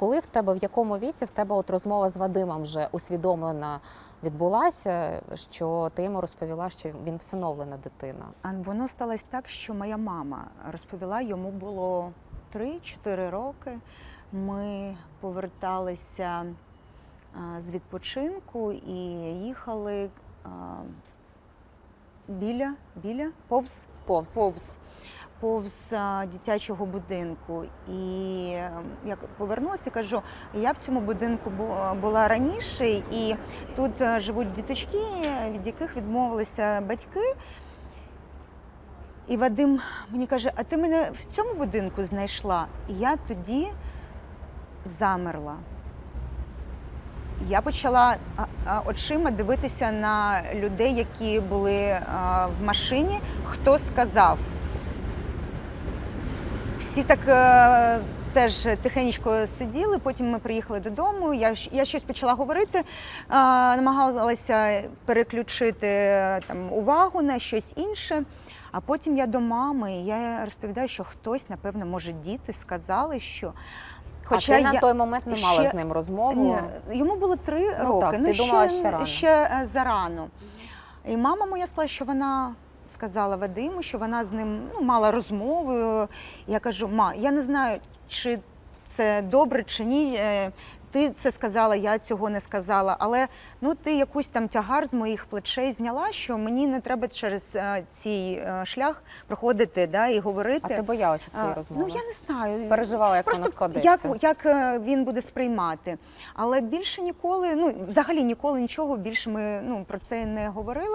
коли в тебе, в якому віці в тебе от розмова з Вадимом вже усвідомлена відбулася, що ти йому розповіла, що він всиновлена дитина? А воно сталося так, що моя мама розповіла, йому було 3-4 роки. Ми поверталися з відпочинку і їхали біля, біля повз Повз. повз, повз дитячого будинку. І е, я повернулася і кажу, я в цьому будинку була раніше, і тут е, живуть діточки, від яких відмовилися батьки. І Вадим мені каже: а ти мене в цьому будинку знайшла? І я тоді замерла. Я почала очима дивитися на людей, які були в машині, хто сказав. Всі так е, теж тихенько сиділи. Потім ми приїхали додому. Я, я щось почала говорити, е, намагалася переключити е, там, увагу на щось інше. А потім я до мами, і я розповідаю, що хтось, напевно, може, діти сказали, що. а ти на той момент не мала ще- з ним розмову. йому було три Ну роки. так, ти думала, ще, ще ще зарано. І мама моя сказала, що вона сказала Вадиму, що вона з ним ну, мала розмову. Я кажу, ма, я не знаю, чи це добре чи ні. Е, Ти це сказала, я цього не сказала. Але ну ти якусь там тягар з моїх плечей зняла, що мені не треба через е, цей е, шлях проходити да, і говорити. А ти боялася цієї А, розмови? Ну я не знаю. Переживала, як Просто вона складеться. як, як він буде сприймати. Але більше ніколи, ну взагалі ніколи нічого більше ми ну про це не говорили.